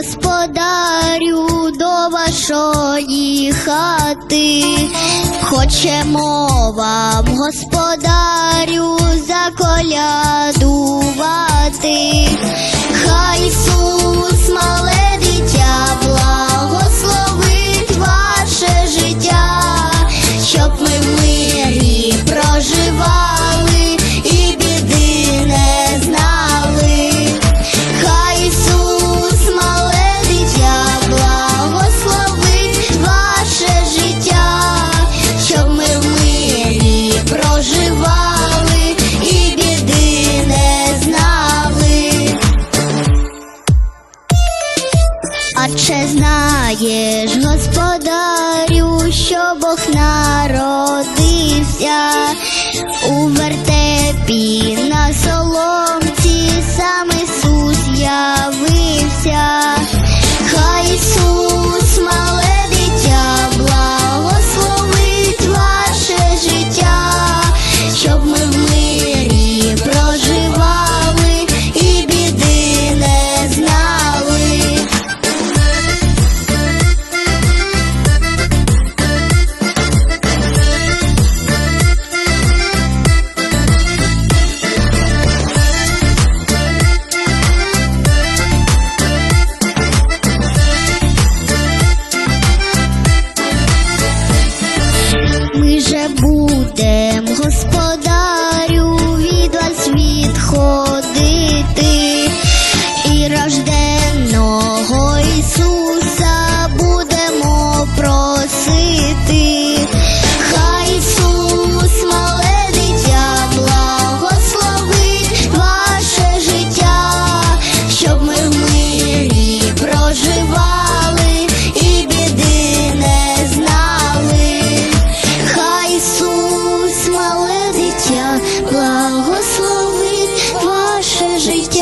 господарю до вашої хати, хочемо вам, господарю, заколядувати. знаєш, господарю, що Бог народився у вертепі на соломці сам Ісус явився. добре будем, господарю від вас відходити і рожденного Ісуса. благословить ваше життя.